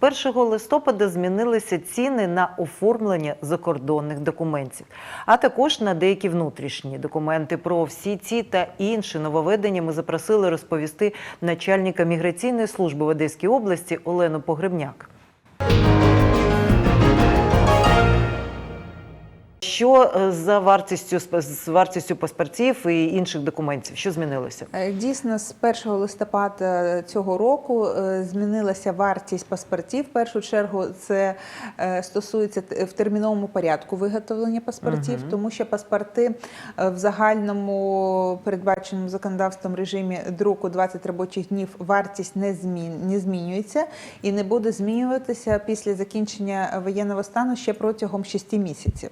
1 листопада змінилися ціни на оформлення закордонних документів, а також на деякі внутрішні документи. Про всі ці та інші нововведення ми запросили розповісти начальника міграційної служби в Одеській області Олену Погребняк. Що е, за вартістю з вартістю паспортів і інших документів? Що змінилося? Е, Дійсно, з 1 листопада цього року е, змінилася вартість паспортів. В першу чергу це е, стосується в терміновому порядку виготовлення паспортів, тому що паспорти е, в загальному передбаченому законодавством режимі друку 20 робочих днів вартість не змін не змінюється і не буде змінюватися після закінчення воєнного стану ще протягом 6 місяців.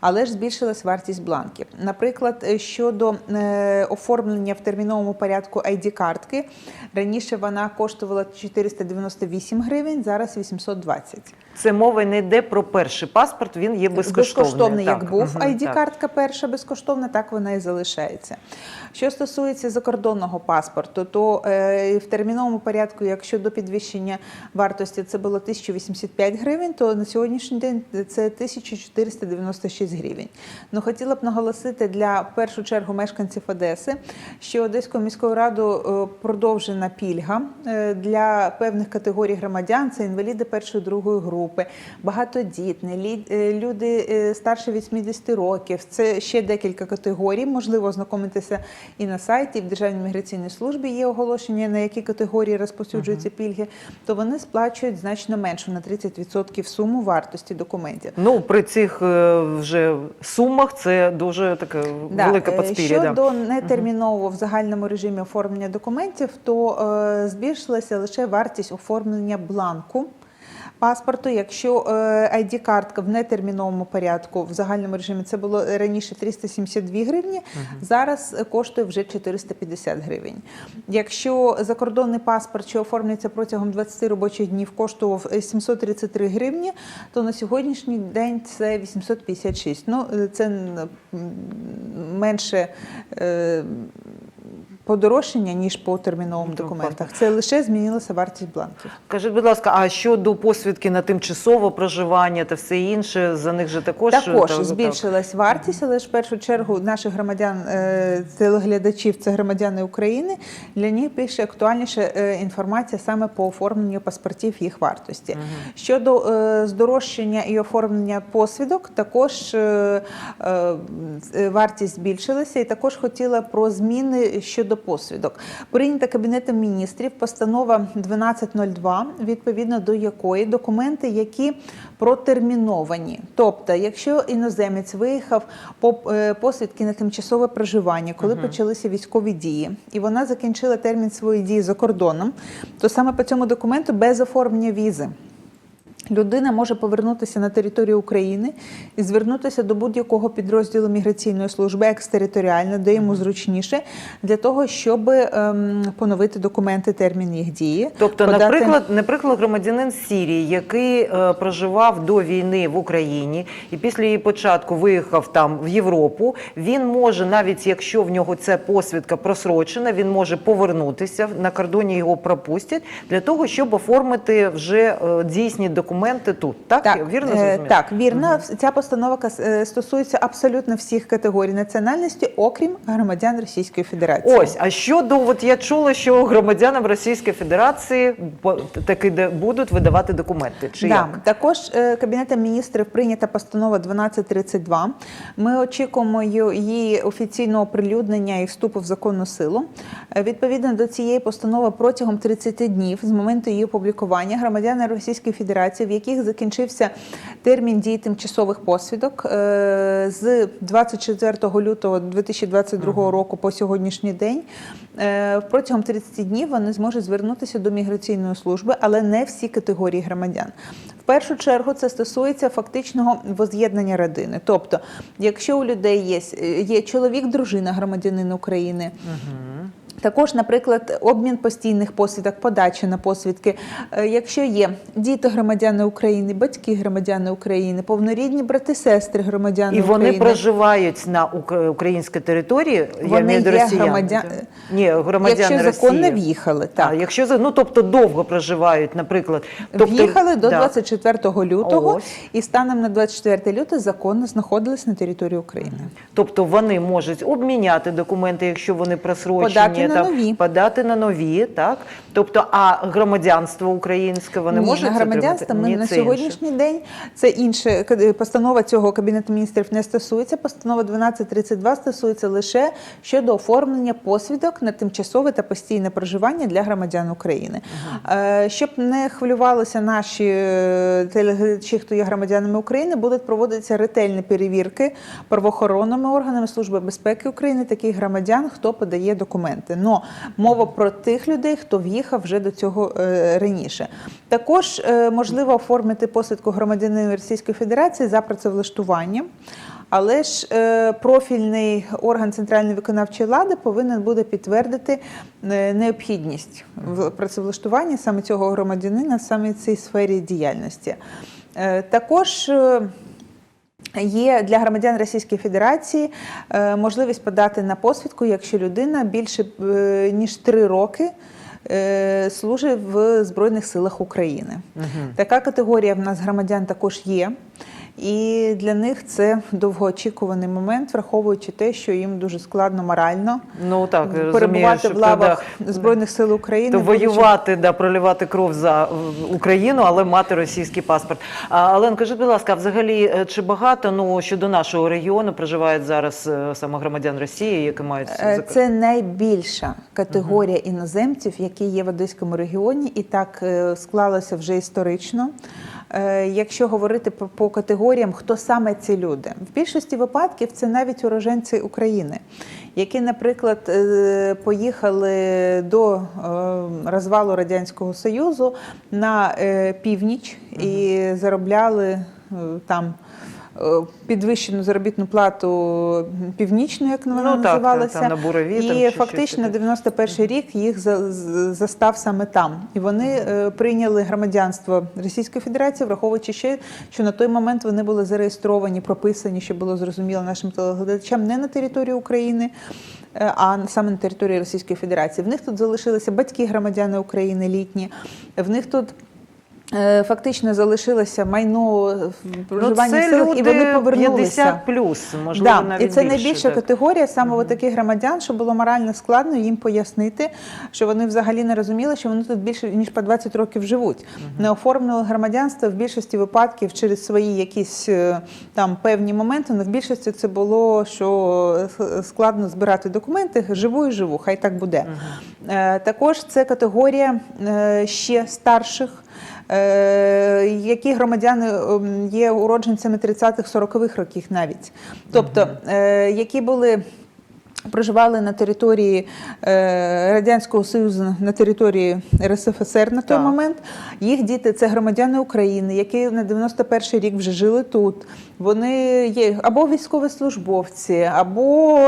Але ж збільшилась вартість бланків. Наприклад, е, щодо е, оформлення в терміновому порядку ID-картки, раніше вона коштувала 498 гривень, зараз 820. Це мова не йде про перший паспорт, він є безкоштовний. Безкоштовний, як був мгм, так. ID-картка перша безкоштовна, так вона і залишається. Що стосується закордонного паспорту, то е, в терміновому порядку, якщо до підвищення вартості це було 1085 гривень, то на сьогоднішній день це 1496 гривень. Ну хотіла б наголосити для в першу чергу мешканців Одеси, що Одеською міською радою е, продовжена пільга е, для певних категорій громадян. Це інваліди першої другої групи, багатодітні, е, люди старше 80 років. Це ще декілька категорій. Можливо, ознакомитися і на сайті, і в Державній міграційній службі є оголошення, на які категорії розповсюджуються пільги. То вони сплачують значно меншу на 30% суму вартості документів. Ну, при цих е, вже сумах це дуже таке велике подспір'я. Щодо да. Нетермінового в загальному режимі оформлення документів, то е, збільшилася лише вартість оформлення бланку. Паспорту, якщо е, ID-картка в нетерміновому порядку в загальному режимі це було раніше 372 гривні, зараз е, коштує вже 450 гривень. Якщо закордонний паспорт, що оформлюється протягом 20 робочих днів, коштував е, 733 гривні, то на сьогоднішній день це 856. Ну, е, це менше е, подорожчання, ніж по терміновим Ну, документах. Це лише змінилася вартість бланків. Кажіть, будь ласка, а щодо посвідки на тимчасове проживання та все інше, за них же також Також та- збільшилась вартість, але ж в першу чергу наших громадян, е, телеглядачів, це громадяни України. Для них більше актуальніша е, інформація саме по оформленню паспортів їх вартості. Щодо е, здорожчання і оформлення посвідок, також е, е, е, вартість збільшилася, і також хотіла про зміни щодо посвідок. Прийнята Кабінетом міністрів постанова 1202, відповідно до якої документи, які протерміновані. Тобто, якщо іноземець виїхав по е, посвідки на тимчасове проживання, коли почалися військові дії, і вона закінчила термін своєї дії за кордоном, то саме по цьому документу без оформлення візи. Людина може повернутися на територію України і звернутися до будь-якого підрозділу міграційної служби екстериторіально, де йому зручніше, для того, щоб ем, поновити документи, термін їх дії. Тобто, подати- наприклад, наприклад, громадянин Сірії, який е, проживав до війни в Україні і після її початку виїхав там в Європу, він може, навіть якщо в нього ця посвідка просрочена, він може повернутися на кордоні його пропустять для того, щоб оформити вже е, дійсні документи тут. Так, Так, вірно е, зрозуміло? Так, вірно. Ця постанова е, стосується абсолютно всіх категорій національності, окрім громадян Російської Федерації. Ось, а щодо, от я чула, що громадянам Російської Федерації таки де будуть видавати документи. Чи да. як? Також е, Кабінетом міністрів прийнята постанова 1232. Ми очікуємо її офіційного оприлюднення і вступу в законну силу. Відповідно до цієї постанови протягом 30 днів з моменту її опублікування громадяни Російської Федерації, в яких закінчився термін дії тимчасових посвідок е, з 24 лютого 2022 року по сьогоднішній день, е, протягом 30 днів вони зможуть звернутися до міграційної служби, але не всі категорії громадян. В першу чергу це стосується фактичного воз'єднання родини. Тобто, якщо у людей є, є чоловік, дружина громадянин України. Також, наприклад, обмін постійних посвідок, подача на посвідки. Е, Якщо є діти громадяни України, батьки громадяни України, повнорідні брати, сестри громадяни І вони проживають на українській території, Вони маю до є громадян- Ні, громадяни Якщо законно в'їхали, Так. так. якщо ну тобто довго проживають, наприклад, тобто В'їхали до да. 24 лютого Ось. і станом на 24 лютого законно знаходились на території України. Тобто вони можуть обміняти документи, якщо вони просрочені, Подати на нові. подати на нові, так тобто, а громадянство українське вони Ні, можуть на громадянство ми Ні, на сьогоднішній день це інше постанова цього кабінету міністрів не стосується. Постанова 1232 стосується лише щодо оформлення посвідок на тимчасове та постійне проживання для громадян України. Е, Щоб не хвилювалися наші е, телеглядачі, хто є громадянами України, будуть проводитися ретельні перевірки правоохоронними органами Служби безпеки України таких громадян, хто подає документи. Но мова про тих людей, хто в'їхав вже до цього е, раніше. Також е, можливо оформити посвідку громадянина Російської Федерації за працевлаштуванням. Але ж е, профільний орган центральної виконавчої влади повинен буде підтвердити необхідність в працевлаштуванні саме цього громадянина саме в цій сфері діяльності. Також Є для громадян Російської Федерації е, можливість подати на посвідку, якщо людина більше е, ніж три роки е, служить в Збройних силах України. Така категорія в нас громадян також є. І для них це довгоочікуваний момент, враховуючи те, що їм дуже складно морально Ну так розумію, перебувати що в лавах да, Збройних сил України. то воювати, да, проливати кров за е, Україну, але мати російський паспорт. А, Олен, кажіть, будь ласка, взагалі е, чи багато ну щодо нашого регіону проживають зараз е, саме громадян Росії, які мають Це найбільша категорія іноземців, які є в Одеському регіоні, і так склалося вже історично. Е, Якщо говорити по, категоріям, хто саме ці люди, в більшості випадків це навіть уроженці України, які, наприклад, е, поїхали до е, розвалу радянського союзу на північ і заробляли там. Е, Підвищену заробітну плату північну, як вона Ну, так, називалася, там на Бурові, і чи фактично щось таке. 91 рік їх застав саме там. І вони е, прийняли громадянство Російської Федерації, враховуючи ще, що на той момент вони були зареєстровані, прописані, щоб було зрозуміло нашим телеглядачам, не на території України. е, А саме на території Російської Федерації. В них тут залишилися батьки громадяни України літні, в них тут фактично залишилося майно в ну, проживання в селах, і вони повернулися. 50 плюс, можливо, Да, навіть і це більше, найбільша так. категорія саме от таких громадян, що було морально складно їм пояснити, що вони взагалі не розуміли, що вони тут більше ніж по 20 років живуть. Не оформили громадянство в більшості випадків через свої якісь е, там певні моменти. але в більшості це було, що е, складно збирати документи. Живу і живу, хай так буде. Е, Також це категорія е, ще старших. Е, Які громадяни ем, є уродженцями 30-х-40-х років навіть, тобто е, які були проживали на території е, Радянського Союзу, на території РСФСР на той Так. момент. Їх діти це громадяни України, які на 91-й рік вже жили тут. Вони є або військовослужбовці, або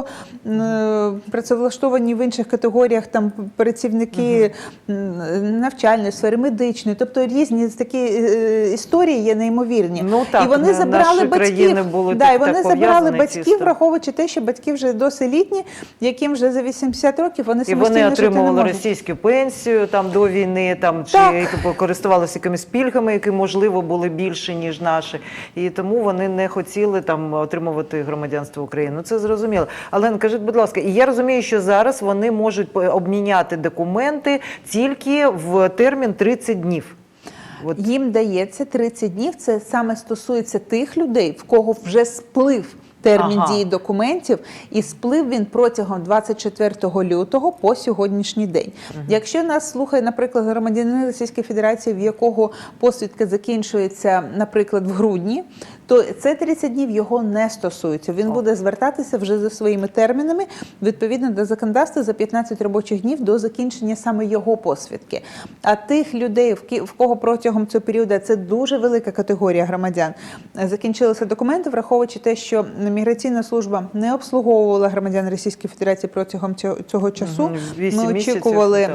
е, працевлаштовані в інших категоріях там працівники м, навчальної сфери, медичної, тобто різні такі е, історії є неймовірні. Ну так, і вони наші батьків. були да, і вони так забирали батьків, враховуючи те, що батьки вже досить літні, яким вже за 80 років вони І вони отримували російську пенсію там до війни, там чи користувалися якимись пільгами, які можливо були більше ніж наші, і тому вони не хотіли там отримувати громадянство України. Ну це зрозуміло. Але кажіть, будь ласка, і я розумію, що зараз вони можуть обміняти документи тільки в термін 30 днів. От Їм дається 30 днів. Це саме стосується тих людей, в кого вже сплив термін Ага. дії документів, і сплив він протягом 24 лютого по сьогоднішній день. Якщо нас слухає, наприклад, громадянин Російської Федерації, в якого посвідка закінчується, наприклад, в грудні. То це 30 днів його не стосується. Він буде звертатися вже за своїми термінами відповідно до законодавства за 15 робочих днів до закінчення саме його посвідки. А тих людей, в кого протягом цього періоду це дуже велика категорія громадян, е, закінчилися документи, враховуючи те, що міграційна служба не обслуговувала громадян Російської Федерації протягом цього, часу. Ми очікували.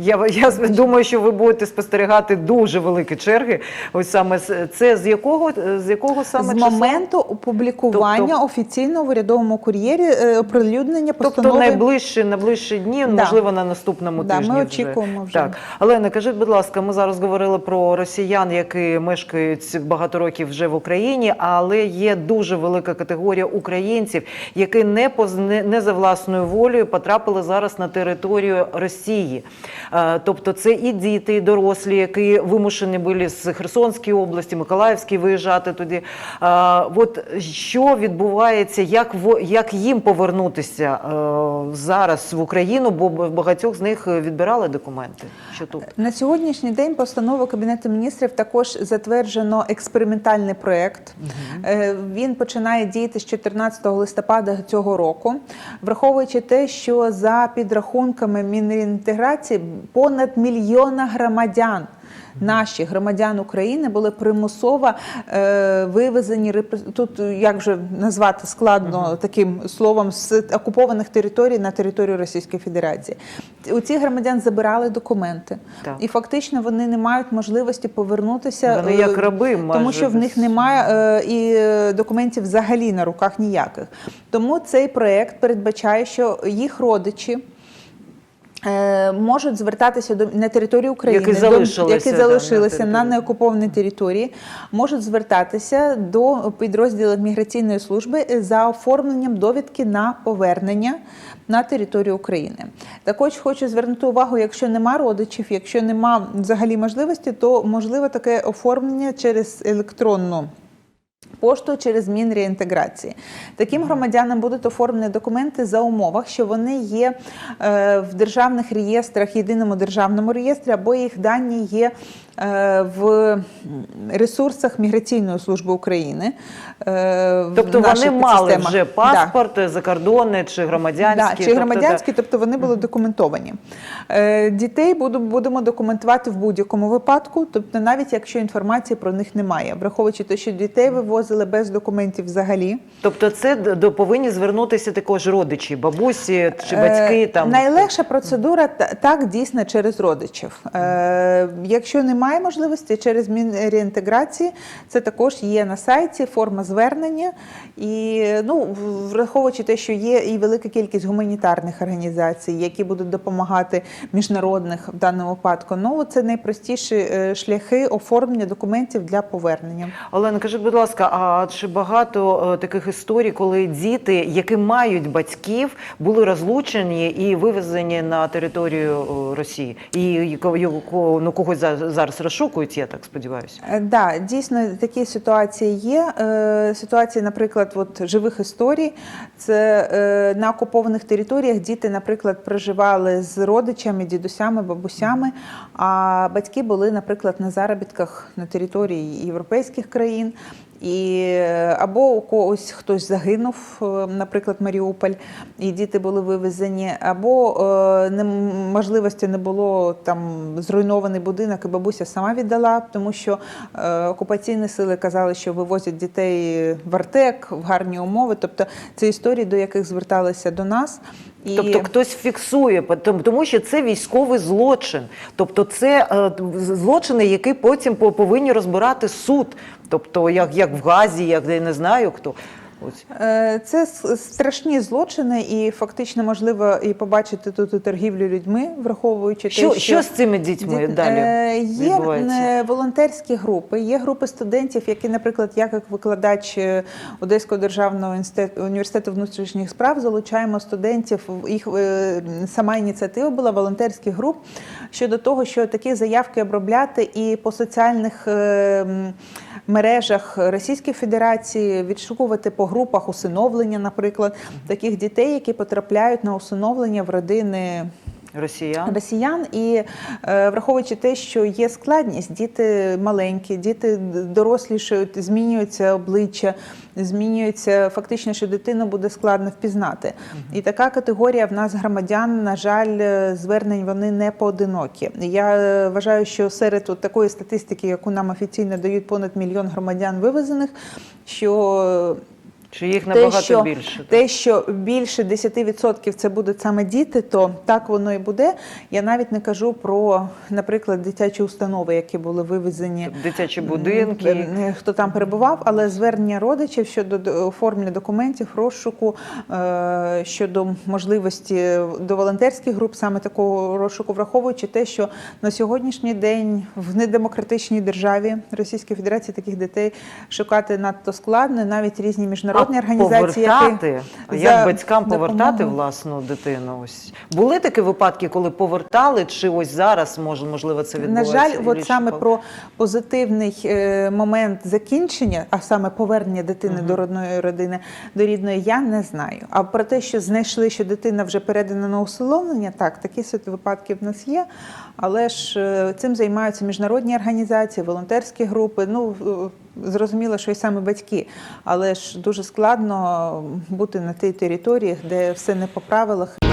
Я, я думаю, що ви будете спостерігати дуже великі черги. Ось саме це з якого з якого саме з числа? моменту опублікування Тобто- офіційно в урядовому кур'єрі е, оприлюднення Тобто постанови. найближчі, найближчі дні, Да. можливо, на наступному Да, ми очікуємо вже. Так. Олена, кажіть, будь ласка, ми зараз говорили про росіян, які мешкають багато років вже в Україні, але є дуже велика категорія українців, які не, поз... не, не за власною волею потрапили зараз на територію Росії. Е, Тобто це і діти, і дорослі, які вимушені були з Херсонської області, Миколаївської виїжджати туди. Е, От що відбувається, як, як їм повернутися е, зараз в Україну, бо багатьох з них відбирали документи. Що тут? На сьогоднішній день постановою Кабінету міністрів також затверджено експериментальний проєкт. Е, Він починає діяти з 14 листопада цього року, враховуючи те, що за підрахунками Мінреінтеграції понад мільйона громадян. Наші громадян України були примусово е, вивезені тут, як вже назвати складно таким словом з окупованих територій на територію Російської Федерації. У цих громадян забирали документи, Так. і фактично вони не мають можливості повернутися, Вони е, як раби, тому майже що в них немає е, і е, документів взагалі на руках ніяких. Тому цей проект передбачає, що їх родичі. Е, Можуть звертатися до на територію України, Які до- залишилися, які да, залишилися на на неокупованій території, можуть звертатися до підрозділів міграційної служби за оформленням довідки на повернення на територію України. Також хочу звернути увагу, якщо нема родичів, якщо нема взагалі можливості, то можливо таке оформлення через електронну. Пошту через Мінреінтеграції. Таким громадянам будуть оформлені документи за умовах, що вони є е, в державних реєстрах, єдиному державному реєстрі, або їх дані є е, в ресурсах Міграційної служби України. е, в Тобто наших вони мали вже Да. паспорт закордонний чи громадянський. Да, чи тобто, громадянські, тобто вони були документовані. Дітей будемо документувати в будь-якому випадку, тобто навіть якщо інформації про них немає, враховуючи те, що дітей вивозили без документів взагалі. Тобто це до повинні звернутися також родичі, бабусі чи батьки Е, там. Найлегша процедура так дійсно через родичів. Е, якщо немає можливості через Мінреінтеграції, це також є на сайті форма звернення. І ну, враховуючи те, що є і велика кількість гуманітарних організацій, які будуть допомагати міжнародних в даному випадку. Ну це найпростіші е, шляхи оформлення документів для повернення. Олена, кажіть, будь ласка, а чи багато е, таких історій, коли діти, які мають батьків, були розлучені і вивезені на територію е, Росії? І ну, когось зараз розшукують, я так сподіваюся. Е, Да, дійсно такі ситуації є. Ситуації, наприклад, от живих історій. Це на окупованих територіях діти, наприклад, проживали з родичами, дідусями, бабусями, а батьки були, наприклад, на заробітках на території європейських країн. І або у когось хтось загинув, е, наприклад, Маріуполь, і діти були вивезені, або е, можливості не було там зруйнований будинок, і бабуся сама віддала, тому що е, окупаційні сили казали, що вивозять дітей в Артек в гарні умови. Тобто це історії, до яких зверталися до нас. І... Тобто хтось фіксує, тому- що це військовий злочин. Тобто це е, злочини, які потім по- повинні розбирати суд. Тобто, як, як в Газі, як я не знаю хто. Ось. Е, Це страшні злочини, і фактично можливо і побачити тут і торгівлю людьми, враховуючи Що, те, що з цими дітьми Діт- далі Е, Є відбувається? е, волонтерські групи, є групи студентів, які, наприклад, я як викладач Одеського державного університету внутрішніх справ залучаємо студентів. Їх сама ініціатива була волонтерських груп щодо того, що такі заявки обробляти і по соціальних мережах Російської Федерації відшукувати по групах усиновлення, наприклад, таких дітей, які потрапляють на усиновлення в родини Росіян. росіян, і е, враховуючи те, що є складність, діти маленькі, діти дорослішають, змінюються обличчя, змінюється фактично, що дитину буде складно впізнати. І така категорія в нас громадян, на жаль, е, звернень вони не поодинокі. Я е, вважаю, що серед от такої статистики, яку нам офіційно дають понад мільйон громадян вивезених, що Чи їх те, набагато що, більше? те, що більше 10% це будуть саме діти, то так воно і буде. Я навіть не кажу про, наприклад, дитячі установи, які були вивезені. Дитячі будинки. Хто там перебував, але звернення родичів щодо оформлення документів, розшуку, е, щодо можливості до волонтерських груп, саме такого розшуку, враховуючи те, що на сьогоднішній день в недемократичній державі Російської Федерації таких дітей шукати надто складно, навіть різні міжнародні а організації, повертати, які як за батькам повертати допомогою- власну дитину? Ось були такі випадки, коли повертали, чи ось зараз може можливо це На жаль, от саме про позитивний е, момент закінчення, а саме повернення дитини Мгм. до родної родини, до рідної, я не знаю. А про те, що знайшли, що дитина вже передана на усиновлення, так, такі випадки в нас є. Але ж е, цим займаються міжнародні організації, волонтерські групи. Ну зрозуміло, що і саме батьки, але ж дуже складно бути на тій території, де все не по правилах.